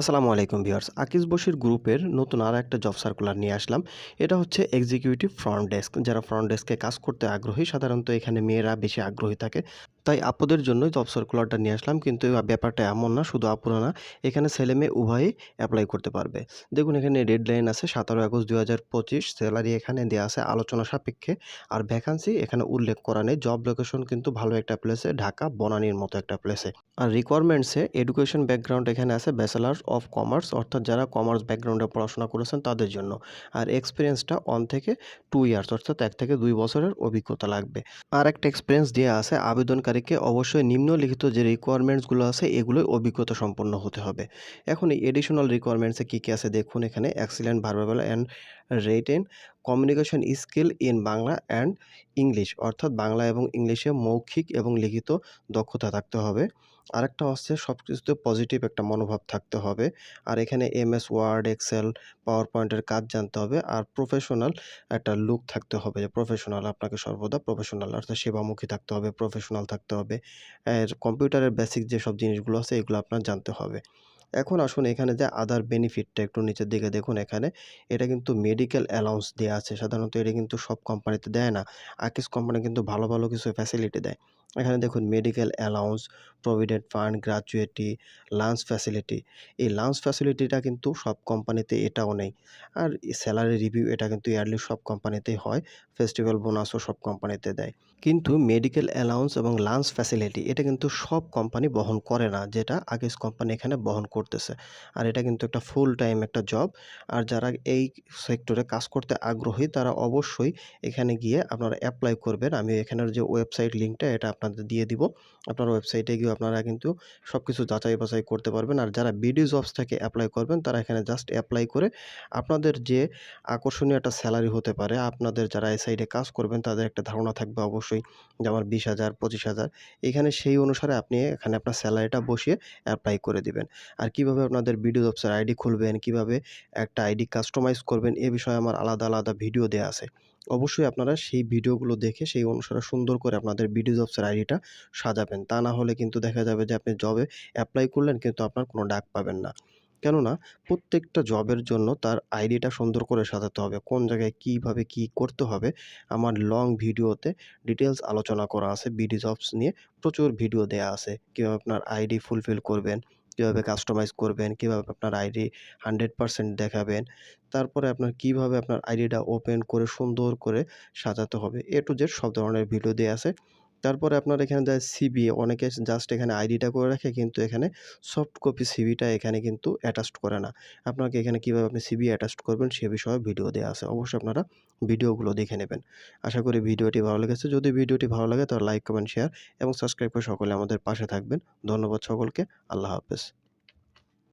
আসসালামু আলাইকুম ভিউয়ার্স আকিজ বশির গ্রুপের নতুন আর একটা জব সার্কুলার নিয়ে আসলাম। এটা হচ্ছে এক্সিকিউটিভ ফ্রন্ট ডেস্ক যারা ফ্রন্ট ডেস্কে কাজ করতে আগ্রহী, সাধারণত এখানে মেয়েরা বেশি আগ্রহী থাকে। তাই আপুদের জন্যই জব সার্কুলারটা নিয়ে আসলাম, কিন্তু ব্যাপারটা এমন না, শুধু আপুরা না, এখানে ছেলে মেয়ে উভয়ই অ্যাপ্লাই করতে পারবে। দেখুন, এখানে রেড লাইন আছে সতেরো আগস্ট দু হাজার পঁচিশ স্যালারি এখানে দেওয়া আছে আলোচনা সাপেক্ষে, আর ভ্যাকান্সি এখানে উল্লেখ করা নেই। জব লোকেশন কিন্তু ভালো একটা প্লেসে ঢাকা, বনানীর মতো একটা প্লেসে আর রিকোয়ারমেন্টসে এডুকেশন ব্যাকগ্রাউন্ড এখানে আছে ব্যাচেলার্স অফ কমার্স অর্থাৎ যারা কমার্স ব্যাকগ্রাউন্ডে পড়াশোনা করেছেন তাদের জন্য। আর এক্সপিরিয়েন্সটা ওয়ান থেকে টু ইয়ার্স অর্থাৎ এক থেকে দুই বছরের অভিজ্ঞতা লাগবে। আর একটা এক্সপিরিয়েন্স দেওয়া আছে, আবেদনকারীকে অবশ্যই নিম্নলিখিত যে রিকোয়ারমেন্টসগুলো আছে, এগুলোই অভিজ্ঞতা সম্পন্ন হতে হবে। এখন এই এডিশনাল রিকোয়ারমেন্টসে কী কী আছে দেখুন এখানে excellent verbal and written communication skill in Bangla and English অর্থাৎ বাংলা এবং ইংলিশে মৌখিক এবং লিখিত দক্ষতা থাকতে হবে। আরেকটা হচ্ছে সব কিছুতে পজিটিভ একটা মনোভাব থাকতে হবে। আর এখানে এমএস ওয়ার্ড এক্সেল পাওয়ার পয়েন্টের কাজ জানতে হবে। আর প্রফেশনাল একটা লুক থাকতে হবে, যে প্রফেশনাল আপনাকে সর্বদা প্রফেশনাল অর্থাৎ সেবামুখী থাকতে হবে প্রফেশনাল থাকতে হবে। কম্পিউটারের বেসিক যেসব জিনিসগুলো আছে, এগুলো আপনার জানতে হবে। এখন আসুন এখানে যে আদার বেনিফিটটা একটু নিচের দিকে দেখুন এখানে। এটা কিন্তু মেডিকেল অ্যালাউন্স দেওয়া আছে। সাধারণত এটা কিন্তু সব কোম্পানিতে দেয় না। আকিস কোম্পানি কিন্তু ভালো ভালো কিছু ফ্যাসিলিটি দেয়। এখানে দেখুন medical allowance provident fund gratuity lunch facility এই লাঞ্চ ফ্যাসিলিটিটা কিন্তু সব কোম্পানিতে এটাও নেই। আর স্যালারি রিভিউ এটা কিন্তু ইয়ারলি সব কোম্পানিতেই হয় ফেস্টিভ্যাল বোনাসও সব কোম্পানিতে দেয়। কিন্তু মেডিকেল অ্যালাউন্স এবং লাঞ্চ ফ্যাসিলিটি এটা কিন্তু সব কোম্পানি বহন করে না, যেটা আগেস কোম্পানি এখানে বহন করতেছে। আর এটা কিন্তু একটা ফুল টাইম একটা জব আর যারা এই সেক্টরে কাজ করতে আগ্রহী, তারা অবশ্যই এখানে গিয়ে আপনারা অ্যাপ্লাই করবেন। আমি এখানের যে ওয়েবসাইট লিঙ্কটা এটা আপনাদের দিয়ে দিব। আপনার ওয়েবসাইটে গিয়ে আপনারা কিন্তু সব কিছু যাচাই বাছাই করতে পারবেন। আর যারা বিডি জবস থেকে অ্যাপ্লাই করবেন, তারা এখানে জাস্ট অ্যাপ্লাই করে আপনাদের যে আকর্ষণীয় একটা স্যালারি হতে পারে, আপনাদের যারা এই সাইডে কাজ করবেন, তাদের একটা ধারণা থাকবে অবশ্যই যে আমার বিশ হাজার, পঁচিশ হাজার। এখানে সেই অনুসারে আপনি এখানে আপনার স্যালারিটা বসিয়ে অ্যাপ্লাই করে দিবেন। আর কীভাবে আপনাদের বিডি জবসের আইডি খুলবেন, কীভাবে একটা আইডি কাস্টমাইজ করবেন, এ বিষয়ে আমার আলাদা আলাদা ভিডিও দেওয়া আছে। অবশ্যই আপনারা সেই ভিডিওগুলো দেখে, সেই অনুসারে সুন্দর করে আপনাদের বিডি জবসের আইডিটা সাজাবেন। তা না হলে কিন্তু দেখা যাবে যে আপনি জবে অ্যাপ্লাই করলেন কিন্তু আপনার কোনো ডাক পাবেন না। কেননা প্রত্যেকটা জবের জন্য তার আইডিটা সুন্দর করে সাজাতে হবে। কোন জায়গায় কীভাবে কী করতে হবে আমার লং ভিডিওতে ডিটেলস আলোচনা করা আছে। বিডি জবস নিয়ে প্রচুর ভিডিও দেয়া আছে। কীভাবে আপনার আইডি ফুলফিল করবেন, কীভাবে কাস্টমাইজ করবেন, কীভাবে আপনার আইডি হান্ড্রেড পারসেন্ট দেখাবেন, তারপরে আপনার কীভাবে আপনার আইডিটা ওপেন করে সুন্দর করে সাজাতে হবে। এ টু জেড সব ধরনের ভিডিও দেওয়া আছে। তারপরে আপনার এখানে যায় সিবি অনেকে জাস্ট এখানে আইডিটা করে রাখে, কিন্তু এখানে সফট কপি সিবিটা এখানে কিন্তু অ্যাটাচড করে না। আপনাকে এখানে কীভাবে আপনি সিবি অ্যাটাচড করবেন সে বিষয়ে ভিডিও দেওয়া আছে, অবশ্যই আপনারা ভিডিওগুলো দেখে নেবেন। আশা করি ভিডিওটি ভালো লেগেছে। যদি ভিডিওটি ভালো লাগে তাহলে লাইক কমেন্ট শেয়ার এবং সাবস্ক্রাইব করে সকলে আমাদের পাশে থাকবেন। ধন্যবাদ সকলকে। আল্লাহ হাফেজ।